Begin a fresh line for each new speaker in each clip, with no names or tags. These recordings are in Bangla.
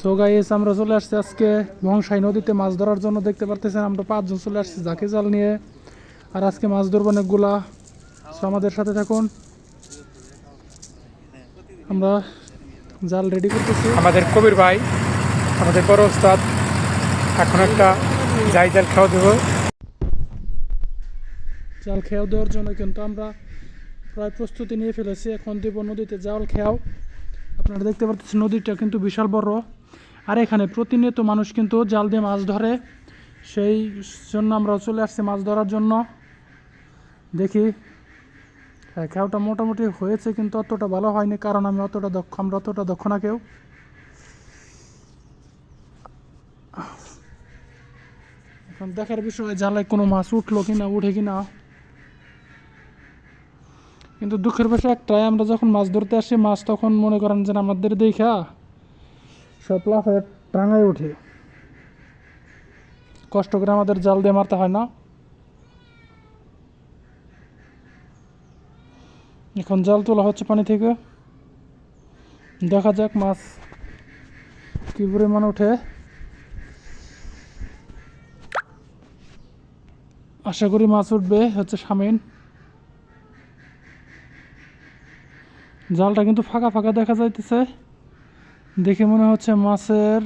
সো গাইস আমরা চলে আসছি আজকে বংশাই নদীতে মাছ ধরার জন্য। দেখতে পারতেছেন আমরা পাঁচজন চলে আসছি জাকে জাল নিয়ে। আর আজকে মাছ ধরবো অনেকগুলা। সো আমাদের সাথে থাকুন। আমরা জাল রেডি করতেছি।
আমাদের কবির ভাই আমাদের বড় ওস্তাদ এখন একটা যাই জাল খাওয়া দেবো।
জাল খেয়াও দেওয়ার জন্য কিন্তু আমরা প্রায় প্রস্তুতি নিয়ে ফেলেছি। এখন দেব নদীতে জাল খেয়াও। আপনারা দেখতে পাচ্ছেন নদীটা কিন্তু বিশাল বড়। আর এখানে প্রতিনিয়ত মানুষ কিন্তু জাল দিয়ে মাছ ধরে। সেই জন্য আমরা চলে আসছি মাছ ধরার জন্য। দেখি হ্যাঁ খেয়াওটা মোটামুটি হয়েছে কিন্তু অতটা ভালো হয়নি। কারণ আমি অতটা দক্ষ, আমরা অতটা দক্ষ না কেউ। এখন দেখার বিষয়, জালে কোনো মাছ উঠল কিনা, উঠে কিনা। কিন্তু দুঃখের বিষয় একটাই, আমরা যখন মাছ ধরতে আসি, মাছ তখন মনে করেন যে আমাদের দেখা। সব লাফে টাঙায় ওঠে কষ্ট করে আমাদের জাল দিয়ে মারতে হয় না। এখন জাল তোলা হচ্ছে পানি থেকে। দেখা যাক মাছ কি পরিমাণ ওঠে আশা করি মাছ উঠবে, হচ্ছে সামিন জালটা কিন্তু ফাঁকা ফাঁকা দেখা যাইতেছে। দেখে মনে হচ্ছে মাছের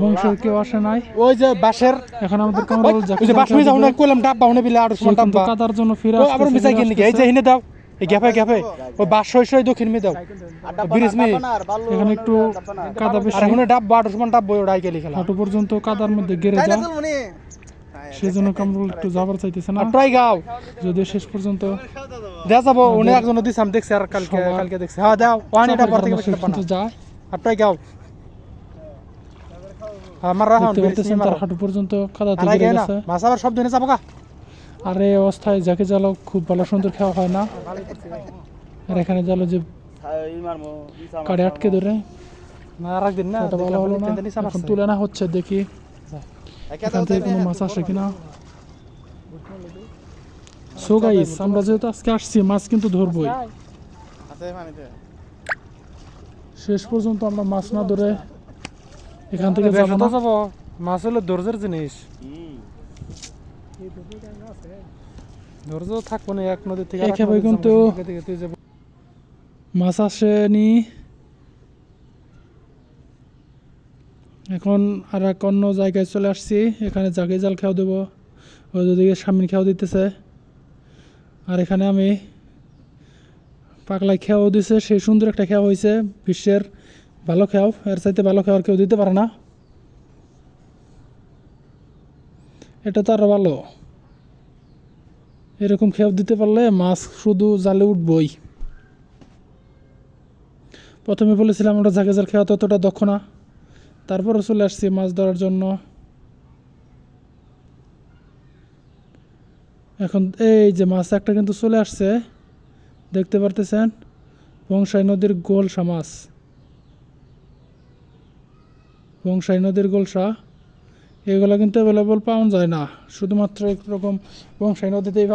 বংশের কেউ আসে নাই।
ওই যে বাঁশের
এখন আমাদের কামরাল
ওই যে বাঁশ হুনে কইলাম ডাব বাহুনে বিলে আড়ো সমান টানবা
কাদার জন্য ফিরে
ও আবার
ফিরে
কিনে এই যে। হিনে দাও। এই গ্যাপে গ্যাপে। ওই বাঁশ সই সই দক্ষিণ মে দাও। ব্রিজ মি।
এখানে একটু কাদা
আর
বেশি
হুনে ডাব আড়ো সমান ডাব বই ওড়াই গেলি খেলা
হাঁটু পর্যন্ত কাদার মধ্যে গেড়ে যায় সেই জন্য কামরুল একটু যাবার চাইতেছে না।
ট্রাই গাও।
যদিও শেষ পর্যন্ত।
দেয়া যাব উনি একজন দিছাম দেখছি আর কালকে কালকে দেখছি। হ্যাঁ দাও ওয়ান এটা পর থেকে
যায়
আর ট্রাই গাও। আমার রাহন
দেখতে পারতেছেন তার হাঁটু পর্যন্ত গেছে।
মাছ আবার সব দিনে যাব কা
আর এই অবস্থায় যাকে জালো খুব ভালো সুন্দর খাওয়া হয় না। আর এখানে জালো যে কাড়ে আটকে ধরে।
না আর একদিন না
ভালো হলো না। এখন তুলে না হচ্ছে দেখি। এখান থেকে কোনো মাছ আসে কিনা? সো গাইস আমরা যেহেতু আজকে আসছি মাছ কিন্তু ধরবই। শেষ পর্যন্ত আমরা মাছ না ধরে এখান থেকে যাব না।
যাব। মাছ হলো দর্জের জিনিস। ধৈর্য থাকব না এক নদী থেকে
একেবারে কিন্তু
যাব, থেকে থেকে তুই যাব।
মাছ আসেনি। এখন আর এক অন্য জায়গায় চলে আসছি। এখানে জাগে জাল খেয়াও দেবো। ওই দিকে সামনে খেয়াও দিতেছে। আর এখানে আমি পাগলায় খেয়াও দিছে। সেই সুন্দর একটা খেয়া হয়েছে। বিশ্বের ভালো খেয়াও। এর চাইতে ভালো খেয়া আর কেউ দিতে পারে না। এটা তো আরও ভালো। এরকম খেয়াও দিতে পারলে মাছ শুধু জালে উঠবই। প্রথমে বলেছিলাম আমরা জাগে জাল খেয়া ততটা দক্ষ না। তারপরে চলে আসছি মাছ ধরার জন্য। এখন এই যে মাছ একটা কিন্তু চলে আসছে, দেখতে পারতেছেন? বংশাই নদীর গোলসা মাছ। বংশাই নদীর গোলসা, এগুলো কিন্তু অ্যাভেলেবল পাওয়া যায় না। শুধুমাত্র একরকম বংশাই নদীতেই।